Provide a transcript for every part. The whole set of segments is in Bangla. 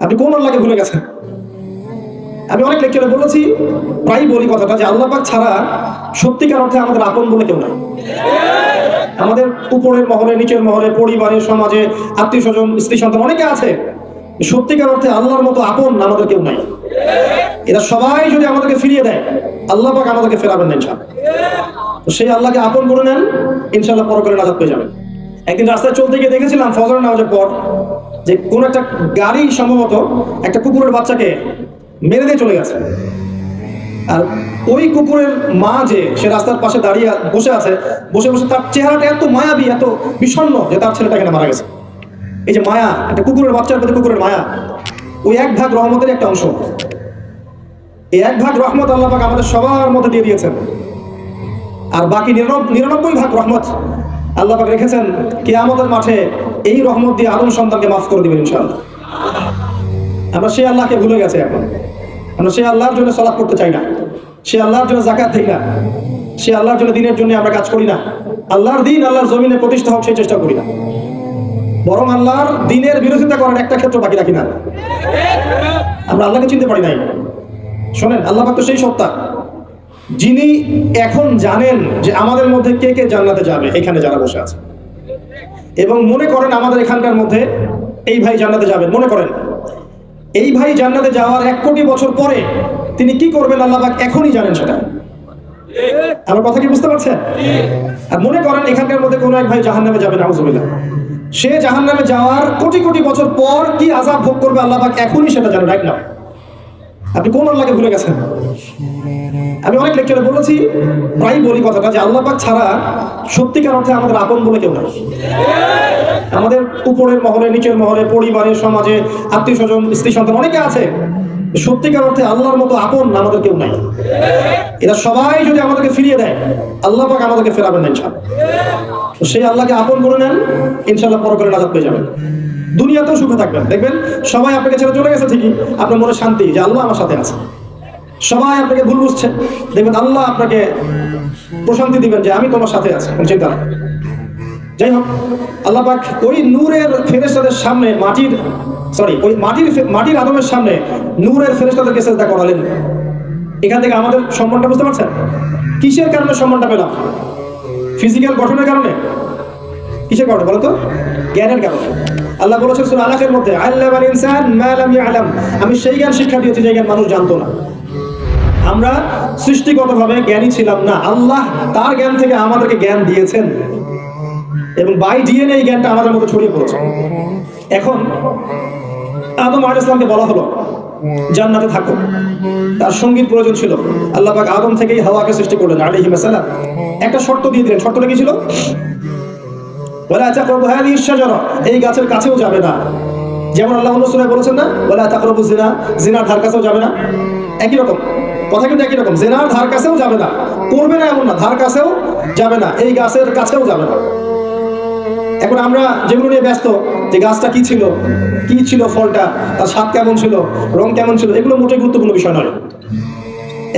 আপনি কোন আল্লাহকে ভুলে গেছেন? আমি অনেক লেকচারে বলেছি প্রায় বলি কথাটা যে আল্লাহ পাক ছাড়া সত্যিকার অর্থে আমাদের আপন বলে কেউ নাই। আমাদের উপরের মহলে, নিচের মহলে, পরিবারে, সমাজে, আত্মীয় স্বজন, স্ত্রী সন্তান অনেকে আছে সত্যিকার অর্থে আল্লাহর মতো আপন আমাদের কেউ নাই। এরা সবাই যদি আমাদেরকে ফিরিয়ে দেয়, আল্লাহ পাক আমাদেরকে ফেরাবেন না তো সেই আল্লাহকে আপন করে নেন, ইনশাআল্লাহ পরকালে নাজাত পেয়ে যাবেন। একদিন রাস্তায় চলতে গিয়ে দেখেছিলাম ফজর নামাজের পর যে কোন একটা গাড়ি সম্ভবত একটা কুকুরের বাচ্চাকে মেরে দিয়ে চলে গেছে। আর ওই কুকুরের মা যে, সে রাস্তার পাশে দাঁড়িয়ে বসে আছে, বসে বসে তার চেহারাটা এত মায়াবী, এত বিষণ্ণ যে তার ছেলেটা এখানে মারা গেছে। এই যে মায়া, একটা কুকুরের বাচ্চার প্রতি কুকুরের মায়া, ওই এক ভাগ রহমতের একটা অংশ। এই এক ভাগ রহমত আল্লাহ আমাদের সবার মধ্যে দিয়ে দিয়েছেন। আর বাকি নিরানব্বই ভাগ রহমত আল্লাহ পাক রেখেছেন, কিয়ামতের মাঠে এই রহমত দিয়ে আদম সন্তানকে মাফ করে দিবেন ইনশাআল্লাহ। আমরা সেই আল্লাহকে ভুলে গেছে এখন। আমরা সেই আল্লাহর জন্য সলাপ করতে চাই না। সে আল্লাহর জন্য জাকাত দিই না। সে আল্লাহর জন্য দিনের জন্য আমরা কাজ করি না। আল্লাহর দিন আল্লাহর জমিনে প্রতিষ্ঠা হোক, সেই চেষ্টা করি না। বরং আল্লাহর দিনের বিরোধিতা করার একটা ক্ষেত্র বাকি রাখি না। আমরা আল্লাহকে চিনতে পারি নাই। শোনেন, আল্লাহ তো সেই সত্তা। যিনি এখন জানেন যে আমাদের মধ্যে কে কে জান্নাতে যাবে, এখানে যারা বসে আছে। এবং মনে করেন আমাদের এখানকার মধ্যে এই ভাই জান্নাতে যাবেন মনে করেন। এই ভাই জান্নাতে যাওয়ার এক কোটি বছর পরে তিনি কি করবেন আল্লাহবাক এখনই জানেন সেটা। আমার কথা কি বুঝতে পারছেন? আর মনে করেন এখানকার মধ্যে কোনো এক ভাই জাহান্নামে যাবে, নাউজুবিল্লাহ। সে জাহান্নামে যাওয়ার কোটি কোটি বছর পর কি আযাব ভোগ করবে আল্লাহ পাক এখনই সেটা জানেন রাইট না আপনি কোন আল্লাহকে ভুলে গেছেন? আমি অনেক লেকচারে বলেছি প্রায় বলি কথাটা যে আল্লাহ পাক ছাড়া সত্যিকার অর্থে আমাদের আপন বলে কেউ নাই। আমাদের উপরের মহলে, নিচের মহলে পরিবারে সমাজে, আত্মীয় স্বজন, স্ত্রী সন্তান অনেকে আছে, সত্যিকার অর্থে আল্লাহর মতো আপন আমাদের কেউ নাই। এরা সবাই যদি আমাদেরকে ফিরিয়ে দেয়, আল্লাহ পাক আমাদেরকে ফেরাবেন ইনশাআল্লাহ। সেই আল্লাহকে আপন করে নেন, ইনশাআল্লাহ পরকালে নাজাত পেয়ে যাবেন। দুনিয়াতেও সুখে থাকবেন। দেখবেন, সবাই আপনাকে ছেড়ে চলে গেছে ঠিকই, আপনার মনে শান্তি যে আল্লাহ আমার সাথে আছে। সবাই আপনাকে ভুল বুঝছে দেখবেন আল্লাহ আপনাকে প্রশান্তি দিবেন যে আমি তোমার সাথে আছি, কোনো চিন্তা যাই হোক, আল্লাহ পাক ওই নূরের ফেরেশতাদের সামনে মাটির সরি ওই মাটির মাটির আদমের সামনে নূরের ফেরেশতাদেরকে সেজদা করালেন। এখান থেকে আমাদের সম্মানটা বুঝতে পারছেন? কিসের কারণে সম্মানটা পেলাম? ফিজিক্যাল গঠনের কারণে? কিসের কারণে বলো তো? জ্ঞানের কারণে। আল্লাহ বলেছেন সূরা মধ্যে, আল্লাহ ইনসান মা লাম ইয়ালাম। আমি সেই জ্ঞান শিক্ষা দিয়েছি যে জ্ঞান মানুষ জানতো না। আমরা সৃষ্টিগতভাবে জ্ঞানী ছিলাম না। আল্লাহ তার জ্ঞান থেকে আমাদেরকে জ্ঞান দিয়েছেন এবং বাই ডিএনএ এই জ্ঞানটা আমাদের মধ্যে ছড়িয়ে পড়েছে। এখন আদম আলাইহিস ইসলামকে বলা হলো, জান্নাতে থাকো। তার সংগীত প্রয়োজন ছিল। আল্লাহ পাক আদম থেকেই হাওয়াকে সৃষ্টি করলেন আলাইহি সালাম। একটা শর্ত দিয়ে দিলেন। শর্তটা কি ছিল? ওয়ালা তাকরাবু হাদিহি শাজারা। এই গাছের কাছেও যাবে না। যেমন আল্লাহ অন্য বলেছেন না, ওয়ালা তাকরাবু জিনা জিনার ধার কাছেও যাবে না। একই রকম। কথা কিন্তু একই রকম। জিনার ধার কাছেও যাবে না। করবে না এমন না, ধার কাছেও যাবে না, এই গাছের কাছেও যাবে না। এখন আমরা যেগুলো নিয়ে ব্যস্ত, যে গাছটা কি ছিল কি ছিল ফলটা, তার স্বাদ কেমন ছিল, রং কেমন ছিল, এগুলো মোটেই গুরুত্বপূর্ণ বিষয় নয়।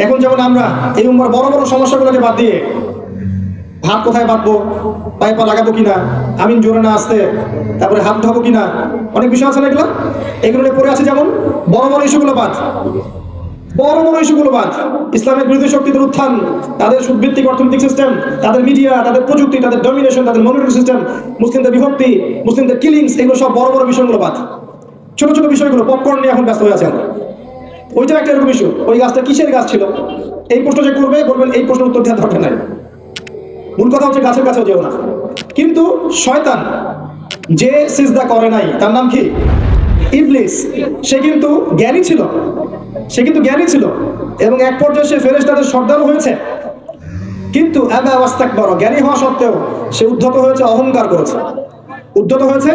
এখন যেমন আমরা এই উম্মার বড় বড় সমস্যাগুলোকে বাদ দিয়ে হাত কোথায় বাঁধবো, পায়ে পা লাগাবো কিনা, আমিন জোরে না আসতে, তারপরে হাত ঢাবো কিনা, অনেক বিষয় আছে না এগুলো? এগুলো পড়ে আছে যেমন বড় বড় ইস্যুগুলো বাদ। বড় বড় ইস্যুগুলো বাদ। ইসলামের বিরোধী শক্তিদের উত্থান, তাদের সুদভিত্তিক অর্থনৈতিক সিস্টেম তাদের মিডিয়া তাদের প্রযুক্তি, তাদের ডমিনেশন তাদের মনিটরি সিস্টেম মুসলিমদের বিভক্তি, মুসলিমদের কিলিংস এগুলো সব বড় বড় বিষয়গুলো বাদ। ছোট ছোট বিষয়গুলো পপকর্ন নিয়ে এখন ব্যস্ত হয়ে আছেন। ওইটা একটা এরকম ইস্যু ওই গাছটা কিসের গাছ ছিল? এই প্রশ্ন যে করবে, বলবেন এই প্রশ্নের উত্তর দেওয়ার দরকার নাই। মূল কথা হচ্ছে গাছের কাছেও যেও না। কিন্তু শয়তান যে সিজদা করে নাই, তার নাম কি? ইবলিস। সে কিন্তু জ্ঞানী ছিল। সে কিন্তু জ্ঞানী ছিল এবং এক পর্যায়ে সে ফেরেশতাদের সর্দার হয়েছে। কিন্তু ওয়াস্তাক বড় জ্ঞানী হওয়া সত্ত্বেও সে উদ্ধত হয়েছে, অহংকার করেছে। উদ্ধত হয়েছে,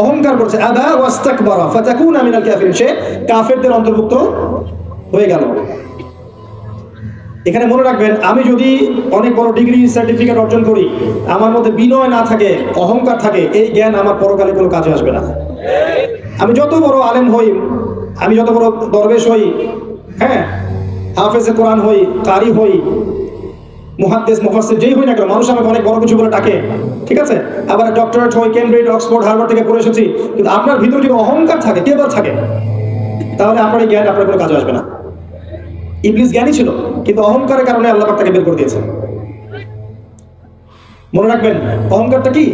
অহংকার করেছে। আবা ওয়াস্তাক বড় ফাতাকুনা মিনাল কাফিরিন, সে কাফেরদের অন্তর্ভুক্ত হয়ে গেল। এখানে মনে রাখবেন, আমি যদি অনেক বড় ডিগ্রি সার্টিফিকেট অর্জন করি, আমার মধ্যে বিনয় না থাকে, অহংকার থাকে, এই জ্ঞান আমার পরকালে কোনো কাজে আসবে না। আমি যত বড় আলেম হই আমি যত বড় দরবেশ হই হ্যাঁ হাফেজে কোরআন হই, কারি হই, মুহাদ্দেস, মুফাসসির, যেই হই না কেন, মানুষ আমাকে অনেক বড় কিছু বলে ডাকে, ঠিক আছে? আবার ডক্টরেট হই কেমব্রিজ অক্সফোর্ড হার্ভার্ড থেকে পড়ে এসেছি, কিন্তু আপনার ভিতরে যদি অহংকার থাকে কেবল থাকে? তাহলে আপনার জ্ঞান আপনার কোনো কাজে আসবে না। ইবলিস জ্ঞানী ছিল, কিন্তু অহংকারের কারণে আল্লাহ তাকে বের করে দিয়েছে মনে রাখবেন, অহংকারটা কি?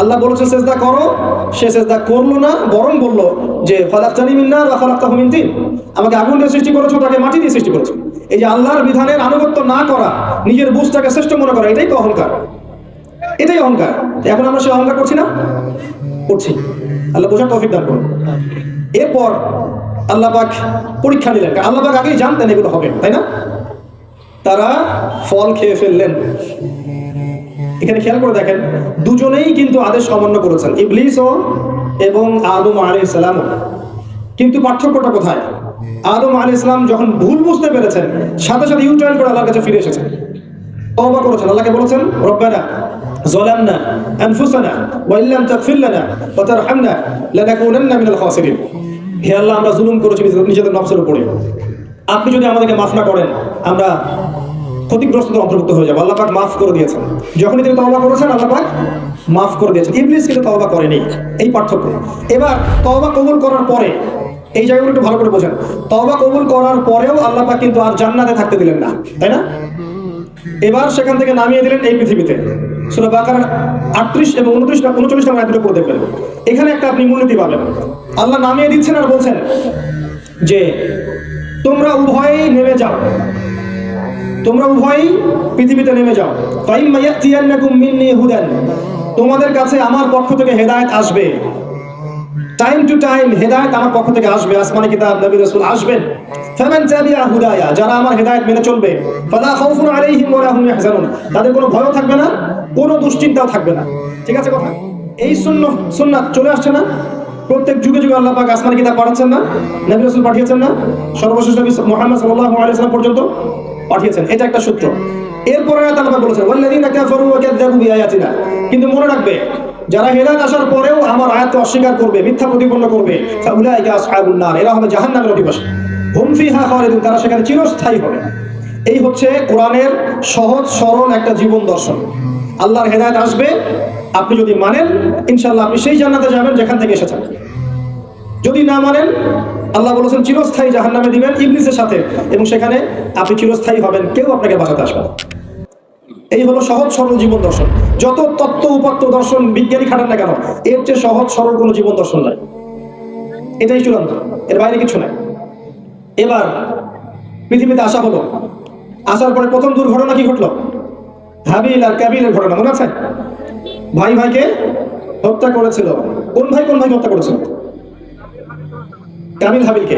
আল্লাহ বলেছে চেষ্টা করো। সে সেজদা করল না, বরং বলল যে ফালাক্তানি মিন্না বা ফালাক্তাহু মিন তিন। আমাকে আগুন দিয়ে সৃষ্টি করেছ, তাকে মাটি দিয়ে সৃষ্টি করেছ। এই যে আল্লাহর বিধানের আনুগত্য না করা, নিজের বুঝটাকে শ্রেষ্ঠ মনে করা, এটাই তো অহংকার। এটাই অহংকার। এখন আমরা সে অহংকার করছি না? করছি। আল্লাহ বোঝার তৌফিক দান করুন। এরপর আল্লাহ পাক পরীক্ষা নিলেন। আল্লাহ পাক আগেই জানতেন এগুলো হবে, তাই না? তারা ফল খেয়ে ফেললেন। এখানে খেয়াল করে দেখেন দুজনেই কিন্তু আদেশ অমান্য করেছেন ইবলিসও এবং আদম আলী ইসলামও কিন্তু পার্থক্যটা কোথায় আদম আলী ইসলাম যখন ভুল বুঝতে পেরেছেন সাথে সাথে ইউটার্ন করে আল্লাহর কাছে ফিরে এসেছেন তওবা করেছেন আল্লাহকে বলেছেন রব্বানা ظلمنا انفسنا وان لم تغفر لنا وترحمنا لنكونن من الخاسرين হে আল্লাহ আমরা জুলুম করেছি নিজেদের- নিজেদের নফসের উপরে আপনি যদি আমাদেরকে মাফ না করেন আমরা ক্ষতিগ্রস্তদের অন্তর্ভুক্ত হয়ে যাবে। আল্লাহ পাক মাফ করে দিয়েছেন। যখনই তিনি তওবা করেছেন আল্লাহ পাক মাফ করে দিয়েছেন। ইবলিস কিন্তু তওবা করেনি। এই পার্থক্য। এবার তওবা কবুল করার পরে, এই জায়গাগুলো একটু ভালো করে বোঝেন। তওবা কবুল করার পরেও আল্লাহ পাক কিন্তু আর জান্নাতে থাকতে দিলেন না। তাই না? এবার সেখান থেকে নামিয়ে দিলেন এই পৃথিবীতে। সুরা বাকার আটত্রিশ এবং উনত্রিশ উনচল্লিশ নম্বর আয়াতগুলো পড়ে দেখবেন। এখানে একটা আপনি মূলনীতি পাবেন। আল্লাহ নামিয়ে দিচ্ছেন আর বলছেন যে, তোমরা উভয়েই নেমে যাও। তোমরা উভয়ই পৃথিবীতে নেমে যাও। হুদান। তোমাদের কাছে আমার পক্ষ থেকে হেদায়েত আসবে। টাইম টু টাইম হেদায়েত আমার পক্ষ থেকে আসবে। আসমানি কিতাব, নবী রাসূল আসবেন। ফামান তাবিআ হুদায়া, যারা আমার হেদায়েত মেনে চলবে। ফালা খাউফুন আলাইহিম ওয়া লা ইয়াহজানুন। তাদের কোনো ভয়ও থাকবে না, কোনো দুশ্চিন্তাও থাকবে না। ঠিক আছে কথা? এই সুন্নাহ, সুন্নাত চলে আসছে না? প্রত্যেক যুগে যুগে আল্লাহ পাক আসমানি কিতাব পাঠাচ্ছেন না, নবী রাসূল পাঠিয়েছেন না? সর্বশেষ নবী মুহাম্মদ সাল্লাল্লাহু আলাইহি পর্যন্ত পাঠিয়েছেন। এটা একটা সূত্র। এরপরে আয়াত আল্লাহ বলেছেন, ওয়াল্লাযীনা ওয়া বিআয়াতিনা। কিন্তু মনে রাখবে, যারা হেদায়েত আসার পরেও আমার আয়াতকে অস্বীকার করবে, মিথ্যা প্রতিপন্ন করবে, ফাউলাইকা আসহাবুন নার, এরা হবে জাহান্নামের অধিবাসী। হুম ফিহা খালিদুন, তারা সেখানে চিরস্থায়ী হবে। এই হচ্ছে কোরআনের সহজ, সরল একটা জীবন দর্শন। আল্লাহর হেদায়েত আসবে, আপনি যদি মানেন, ইনশাআল্লাহ আপনি সেই জান্নাতে যাবেন যেখান থেকে এসেছেন। যদি না মানেন আল্লাহ বলেছেন, চিরস্থায়ী জাহান্নামে দিবেন ইবলিসের সাথে এবং সেখানে আপনি চিরস্থায়ী হবেন, কেউ আপনাকে বাঁচাতে আসবে এই হলো সহজ সরল জীবন দর্শন। যত তত্ত্ব উপাত্ত দর্শন বিজ্ঞানী খাটান না কেন, এর চেয়ে সহজ সরল কোনো জীবন দর্শন নাই। এটাই চূড়ান্ত, এর বাইরে কিছু নাই। এবার পৃথিবীতে আসা হলো। আসার পরে প্রথম দুর্ঘটনা কি ঘটলো? হাবিল আর কাবিলের ঘটনা, মনে আছে? ভাই ভাইকে হত্যা করেছিল। কোন ভাই কোন ভাই হত্যা করেছিল? কাবিল হাবিলকে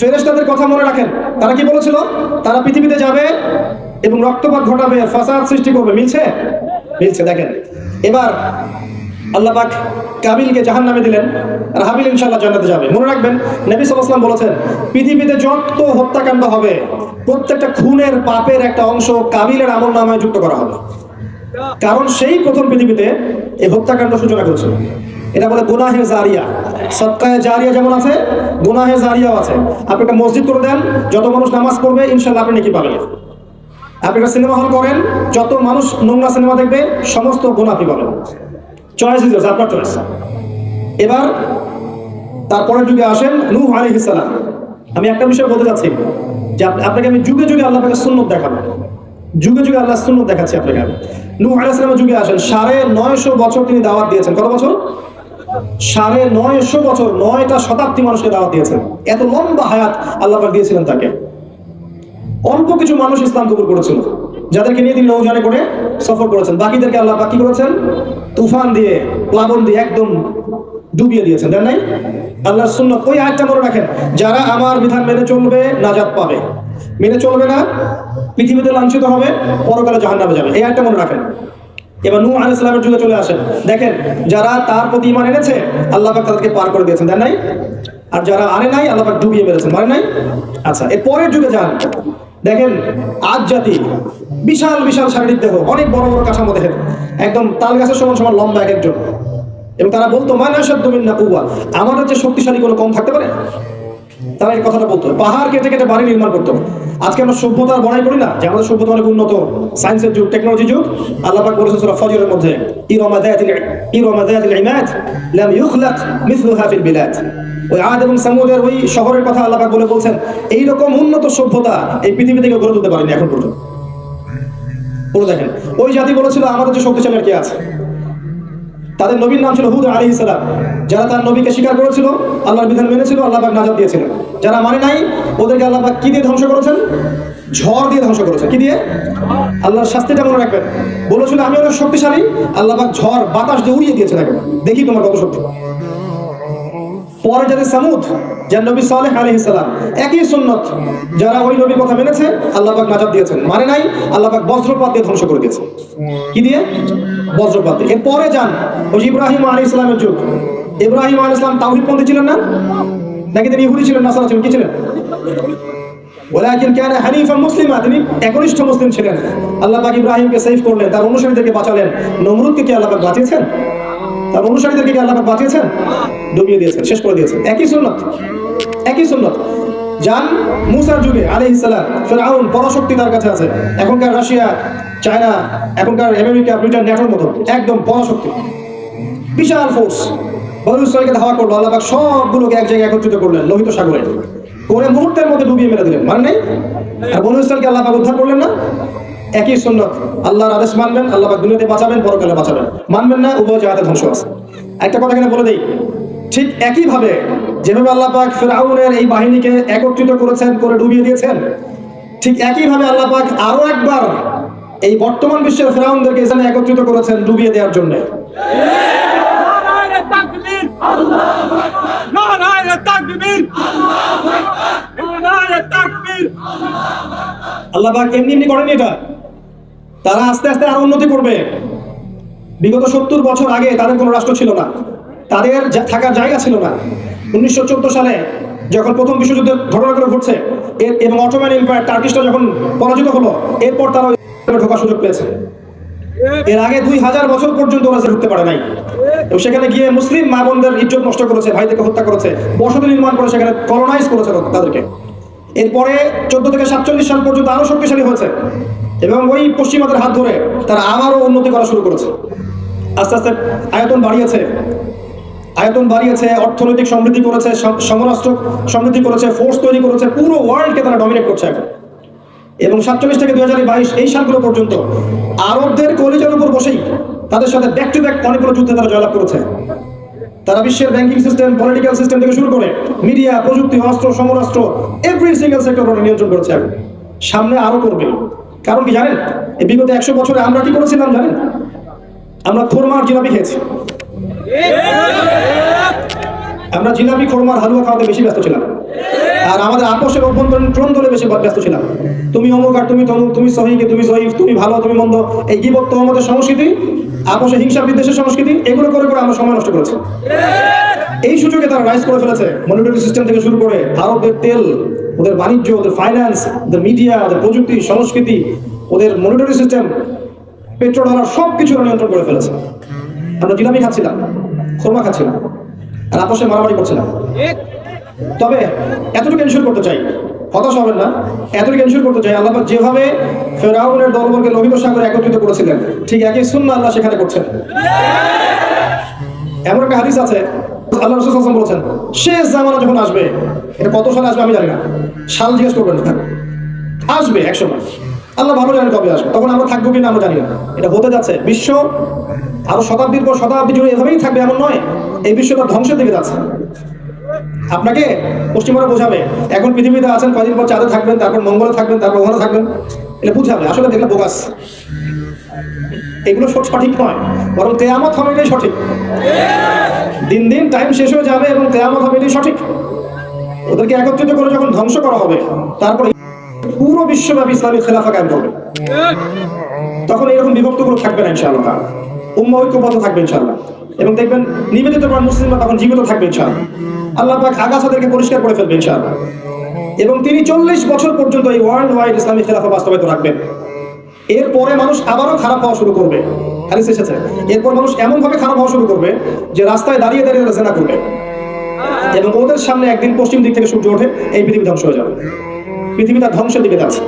ফেরেশতাদের কথা মনে রাখেন। তারা কি বলেছিল? তারা পৃথিবীতে যাবে এবং রক্তপাত ঘটাবে, ফাসাদ সৃষ্টি করবে। মিলছে? মিলছে, দেখেন। এবার আল্লাহ পাক কাবিলকে জাহান নামে দিলেন আর হাবিল ইনশাল্লাহ জান্নাতে যাবে। মনে রাখবেন, নবী বলেছেন, পৃথিবীতে যত হত্যাকাণ্ড হবে, প্রত্যেকটা খুনের পাপের একটা অংশ কাবিলের আমল নামায় যুক্ত করা হবে। কারণ সেই প্রথম পৃথিবীতে এই হত্যাকাণ্ড সূচনা করেছিল। এটা বলে গুনাহে জারিয়া। সৎকায় জারিয়া যেমন আছে, গুনাহে জারিয়াও আছে। আপনি একটা মসজিদ করে দেন, যত মানুষ নামাজ পড়বে ইনশাল্লাহ আপনি নাকি পাবেন। আপনি একটা সিনেমা হল করেন, যত মানুষ নোংরা সিনেমা দেখবে, সমস্ত গুণ আপনি পাবেন। চয়েস ইজ আপনার চয়েস। এবার, তারপরের যুগে আসেন নূহ আলাইহিস সালাম। আমি একটা বিষয় বলতে চাচ্ছি যে আপনাকে আমি যুগে যুগে আল্লাহ পাকের সুন্নত দেখাবো। যুগে যুগে আল্লাহ সুন্নত দেখাচ্ছি আপনাকে আমি। নূহ আলাইহিস সালামের যুগে আসেন, সাড়ে নয়শো বছর তিনি দাওয়াত দিয়েছেন। কত বছর? সাড়ে নয়শো বছর, নয়টা শতাব্দী মানুষকে দাওয়াত দিয়েছেন। এত লম্বা হায়াত আল্লাহ দিয়েছিলেন তাকে। অল্প কিছু মানুষ ইসলাম কবুল করেছিল, যাদেরকে নিয়ে তিনি নৌজানে করে সফর করেছেন। বাকিদেরকে আল্লাহ পাক কি করেছেন? তুফান দিয়ে, প্লাবন দিয়ে একদম ডুবিয়ে দিয়েছেন তাই নাই? আল্লাহর সুন্নত। ওই আয়াতটা মনে রাখেন, যারা আমার বিধান মেনে চলবে, নাজাত পাবে। মেনে চলবে না, পৃথিবীতে লাঞ্ছিত হবে, পরকালে জাহান্নামে যাবে। এই আয়াতটা মনে রাখেন। এবার নূহ আলাইহিস সালামের যুগে চলে আসেন। দেখেন, যারা তার প্রতি ঈমান এনেছে, আল্লাহ পাক তাদেরকে পার করে দিয়েছেন। তাই নাই? আর যারা আনে নাই, আল্লাহ পাক ডুবিয়ে মেরেছেন। মানে নাই? আচ্ছা এর পরের যুগে যান। দেখেন, আজ জাতি, বিশাল বিশাল শারীরিক দেহ, অনেক বড় বড় কাঠামো দেখেন। একদম তাল গাছের সমান সমান লম্বা এক একজন। এবং তারা বলতো মানে সাধ্য মিন্না কুয়া আমাদের যে শক্তিশালী কোনো কম থাকতে পারে? তারা এই কথাটা বলতো। পাহাড় কেটে কেটে বাড়ি নির্মাণ করতো। আজকে আমরা সভ্যতার বড়াই করি না, যে আমাদের সভ্যতা অনেক উন্নত। সায়েন্সের যুগ টেকনোলজি যুগ। আল্লাহ পাক বলেছেন সূরা ফজরের মধ্যে, ইরামা যাতিল ইরামা যাতিল ইমাদ লাম ইখলাক মিথলুহা ফিল বিলাদ। ওই আদ এবং সামুদের ওই শহরের কথা আল্লাহ পাক বলে বলছেন এই রকম উন্নত সভ্যতা এই পৃথিবী থেকে গড়ে তুলতে পারেনি এখন পর্যন্ত। পড়ে দেখেন, ওই জাতি বলেছিল, আমাদের যে শক্তিশালী আর কি আছে? তাদের নবীর নাম ছিল হুদ আলী ইসলাম যারা তার নবীকে স্বীকার করেছিল, আল্লাহর বিধান মেনেছিল, আল্লাহ নাজাদ দিয়েছিল দিয়েছিলেন। যারা মানে নাই, ওদেরকে আল্লাহ পাক কি দিয়ে ধ্বংস করেছেন? ঝড় দিয়ে ধ্বংস করেছে কি দিয়ে? আল্লাহর শাস্তিটা মনে রাখবেন। বলেছিল, আমি অনেক শক্তিশালী। আল্লাহ পাক ঝড়, বাতাস দিয়ে উড়িয়ে দিয়েছেন একেবারে দেখি তোমার কত শক্তি। পরে যাদের সামুদ, যার নবী সালেহ আলী ইসলাম একই সুন্নত, যারা ওই নবীর কথা মেনেছে, আল্লাহ পাক নাজাত দিয়েছেন। মানে নাই, আল্লাহ পাক বজ্রপাত দিয়ে ধ্বংস করে দিয়েছে। কি দিয়ে? বজ্রপাত দিয়ে। এরপরে যান, ওই ইব্রাহিম আলী ইসলামের যুগ। ইব্রাহিম আলী ইসলাম তাওহিদপন্থী ছিলেন না? নাকি তিনি ইহুদি ছিলেন, নাসারা ছিলেন, কি ছিলেন? তিনি ছিলেন। আল্লাহ ইব্রাহিমকে সেভ করলেন, তার অনুসারীদেরকে বাঁচালেন। নমরুদকে কি আল্লাহ বাঁচিয়েছেন? তার অনুসারীদেরকে কি আল্লাহ বাঁচিয়েছেন ডুবিয়ে দিয়েছেন, শেষ করে দিয়েছেন। একই সুন্নত একই সুন্নত। যান যুগে আলাইহিস সালাম ফেরাউন পরাশক্তি তার কাছে আছে। এখনকার রাশিয়া, চায়না, এখনকার আমেরিকা, ব্রিটেন, নেটোর মতো, একদম পরাশক্তি। বিশাল ফোর্স ইসরায়েলকে ধাওয়া করল, আল্লাহ সবগুলোকে এক জায়গায় একত্রিত করলেন লোহিত সাগরে। করে মুহূর্তের মধ্যে ডুবিয়ে মেরে দিলেন। মানে নাই? আর বনু ইসরায়েলকে আল্লাহ উদ্ধার করলেন না? একই সুন্নত আল্লাহর আদেশ মানবেন, আল্লাহ দুনিয়াতে বাঁচাবেন, পরকালে বাঁচাবেন। মানবেন না, উভয় জায়গাতে ধ্বংস আছে। একটা কথা এখানে বলে দেই, ঠিক একই ভাবে যেভাবে আল্লাহ পাক ফেরাউনের এই বাহিনীকে একত্রিত করেছেন, করে ডুবিয়ে দিয়েছেন, ঠিক একই ভাবে আল্লাহ পাক আরও একবার এই বর্তমান বিশ্বের ফেরাউনদেরকে এখানে একত্রিত করেছেন ডুবিয়ে দেওয়ার জন্য। আল্লাহ পাক এমনি এমনি করেনি এটা? তারা আস্তে আস্তে আরও উন্নতি করবে। বিগত সত্তর বছর আগে তাদের কোনো রাষ্ট্র ছিল না। তাদের থাকার জায়গা ছিল না। উনিশশো চোদ্দ সালে যখন প্রথম বিশ্বযুদ্ধের ঘটনাগুলো ঘটছে এবং অটোম্যান এম্পায়ার টার্কিশটা যখন পরাজিত হলো, এরপর তারা ঢোকার সুযোগ পেয়েছে। এর আগে দুই হাজার বছর পর্যন্ত ওরা ঢুকতে পারে নাই। সেখানে গিয়ে মুসলিম মা বোনদের ইজ্জত নষ্ট করেছে, ভাইদেরকে হত্যা করেছে, বসতি নির্মাণ করে সেখানে কলোনাইজ করেছে তাদেরকে। এরপরে চোদ্দ থেকে সাতচল্লিশ সাল পর্যন্ত আরও শক্তিশালী হয়েছে। এবং ওই পশ্চিমাদের হাত ধরে তারা আবারও উন্নতি করা শুরু করেছে। আস্তে আস্তে আয়তন বাড়িয়েছে। আয়তন বাড়িয়েছে, অর্থনৈতিক সমৃদ্ধি করেছে সমরাষ্ট্র সমৃদ্ধি করেছে ফোর্স তৈরি করেছে, পুরো ওয়ার্ল্ডকে তারা ডমিনেট করছে এখন। এবং সাতচল্লিশ থেকে দু বাইশ এই সালগুলো পর্যন্ত আরবদের কলিজার উপর বসেই তাদের সাথে ব্যাক টু ব্যাক অনেকগুলো যুদ্ধে তারা জয়লাভ করেছে। তারা বিশ্বের ব্যাংকিং সিস্টেম পলিটিক্যাল সিস্টেম থেকে শুরু করে মিডিয়া প্রযুক্তি, অস্ত্র সমরাষ্ট্র এভরি সিঙ্গেল সেক্টর নিয়ন্ত্রণ করেছে সামনে আরও করবে। কারণ কি জানেন? এই বিগত একশো বছরে আমরা কি করেছিলাম জানেন? আমরা খোরমার জিলাপি খেয়েছি। আমরা জিলাপি, খোরমার, হালুয়া খাওয়াতে বেশি ব্যস্ত ছিলাম। আর আমাদের আপোষের অভ্যন্তরীণ ধরে বেশি ব্যস্ত ছিলাম। তুমি অমুক আর তুমি তমুক, তুমি সহিকে তুমি সহিফ, তুমি ভালো, তুমি মন্দ, এই কি গিবত তোমাদের সংস্কৃতি, আপোষে হিংসা বিদ্বেষের সংস্কৃতি, এগুলো করে করে আমরা সময় নষ্ট করেছি। এই সুযোগে তারা রাইজ করে ফেলেছে। মনিটরি সিস্টেম থেকে শুরু করে আরবদের তেল ওদের বাণিজ্য, ওদের ফাইন্যান্স ওদের মিডিয়া ওদের প্রযুক্তি, সংস্কৃতি, ওদের মনিটরি সিস্টেম পেট্রোল ডলার সব কিছু নিয়ন্ত্রণ করে ফেলেছে। আমরা জিলামি খাচ্ছিলাম, খোরমা খাচ্ছিলাম, আর আপোষে মারামারি করছিলাম। তবে এতটুকু এনশিওর করতে চাই, হতাশ হবেন না, এতটুকু এনশিওর করতে চাই, আল্লাহ যেভাবে ফেরাউনের দলবলকে লোহিত সাগরে একত্রিত করেছিলেন, ঠিক একই শূন্য আল্লাহ সেখানে করছেন। এমন একটা হাদিস আছে আল্লাহ রসুল হাসান বলেছেন শেষ জামানা যখন আসবে, এটা কত সালে আসবে আমি জানি না, সাল জিজ্ঞেস করবেন না। আসবে এক সময়। আল্লাহ ভালো জানেন কবে আসবে, তখন আমরা থাকব কিনা আমরা জানি না। এটা হতে যাচ্ছে বিশ্ব, আরও শতাব্দীর পর শতাব্দী জুড়ে এভাবেই থাকবে এমন নয়, এই বিশ্বটা ধ্বংসের দিকে যাচ্ছে। আপনাকে পশ্চিমারা বোঝাবে, এখন পৃথিবীতে আছেন কদিন পর চাঁদে থাকবেন, তারপর মঙ্গলে থাকবেন, তারপর ওখানে থাকবেন, এটা বুঝাবে, আসলে দেখলে বোগাস এগুলো সব সঠিক নয়। বরং তেয়ামত হবে এটাই সঠিক। দিন দিন টাইম শেষ হয়ে যাবে এবং তেয়ামত হবে এটাই সঠিক। ওদেরকে একত্রিত করে যখন ধ্বংস করা হবে, তারপরে পুরো বিশ্বব্যাপী ইসলামী খেলাফা কায়েম করবে। তখন এরকম বিভক্তগুলো থাকবে না, ইনশাআল্লাহ। উম্মা ঐক্যবদ্ধ থাকবে, ইনশাআল্লাহ। এবং দেখবেন, নিবেদিত প্রাণ মুসলিমরা তখন জীবিত থাকবে, ইনশাআল্লাহ। আল্লাহ পাক আগাছাদেরকে পরিষ্কার করে ফেলবে, ইনশাআল্লাহ। এবং তিনি চল্লিশ বছর পর্যন্ত এই ওয়ার্ল্ড ওয়াইড ইসলামী খেলাফা বাস্তবায়িত রাখবেন। এরপরে মানুষ আবারও খারাপ হওয়া শুরু করবে। হাদিস এসেছে এরপর মানুষ এমন ভাবে খারাপ হওয়া শুরু করবে যে রাস্তায় দাঁড়িয়ে দাঁড়িয়ে তারা জেনা করবে। এবং ওদের সামনে একদিন পশ্চিম দিক থেকে সূর্য ওঠে, এই পৃথিবী ধ্বংস হয়ে যাবে। পৃথিবী তার ধ্বংসের দিকে যাচ্ছে।